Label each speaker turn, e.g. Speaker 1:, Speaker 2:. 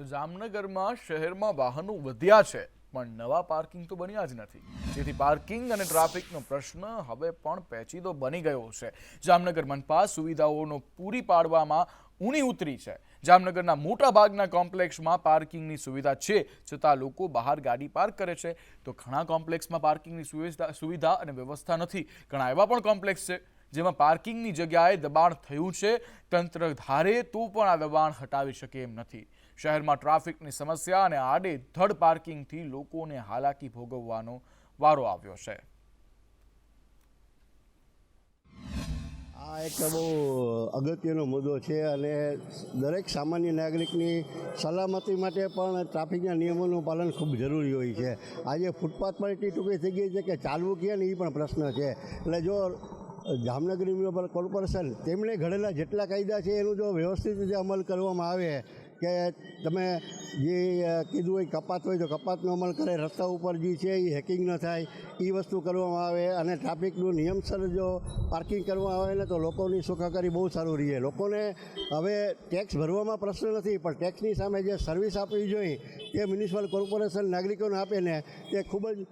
Speaker 1: તો જામનગરમાં શહેરમાં વાહનો વધ્યા છે, પણ નવા પાર્કિંગ તો બન્યા જ નથી. જેથી પાર્કિંગ અને ટ્રાફિકનો પ્રશ્ન હવે પણ પેચીદો બની ગયો છે. જામનગર મનપા સુવિધાઓનો પૂરી પાડવામાં ઊણી ઉતરી છે. જામનગરના મોટા ભાગના કોમ્પ્લેક્સમાં પાર્કિંગની સુવિધા છે, છતાં લોકો બહાર ગાડી પાર્ક કરે છે. તો ઘણા કોમ્પ્લેક્સમાં પાર્કિંગની સુવિધા સુવિધા અને વ્યવસ્થા નથી. ઘણા એવા પણ કોમ્પ્લેક્સ છે. જેમાં પાર્કિંગની જગ્યાએ દબાણ થયું છે, તંત્ર ધારે તો પણ આ દબાણ હટાવી શકે એમ નથી. શહેરમાં ટ્રાફિકની સમસ્યા અને આડે ધડ પાર્કિંગથી લોકોને હાલાકી ભોગવવાનો વારો આવ્યો છે.
Speaker 2: આ એક બહુ અગત્યનો મુદ્દો છે અને દરેક સામાન્ય નાગરિકની સલામતી માટે પણ ટ્રાફિકના નિયમોનું પાલન ખૂબ જરૂરી હોય છે. આજે ફૂટપાથ પણ એટલી ટૂંકી થઈ ગઈ છે કે ચાલવું ક્યાં ને એ પણ પ્રશ્ન છે. એટલે જો જામનગર મ્યુનિસિપલ કોર્પોરેશન તેમણે ઘડેલા જેટલા કાયદા છે, એનું જો વ્યવસ્થિત રીતે અમલ કરવામાં આવે, કે તમે જે કીધું હોય કપાત હોય તો કપાતનો અમલ કરે, રસ્તા ઉપર જે છે એ હેકિંગ ન થાય, એ વસ્તુ કરવામાં આવે અને ટ્રાફિકનું નિયમસર જો પાર્કિંગ કરવામાં આવે ને તો લોકોની સુખાકારી બહુ સારું રહે. લોકોને હવે ટેક્સ ભરવામાં પ્રશ્ન નથી, પણ ટેક્સની સામે જે સર્વિસ આપવી જોઈએ, તે મ્યુનિસિપલ કોર્પોરેશન નાગરિકોને આપે ને, તે ખૂબ જ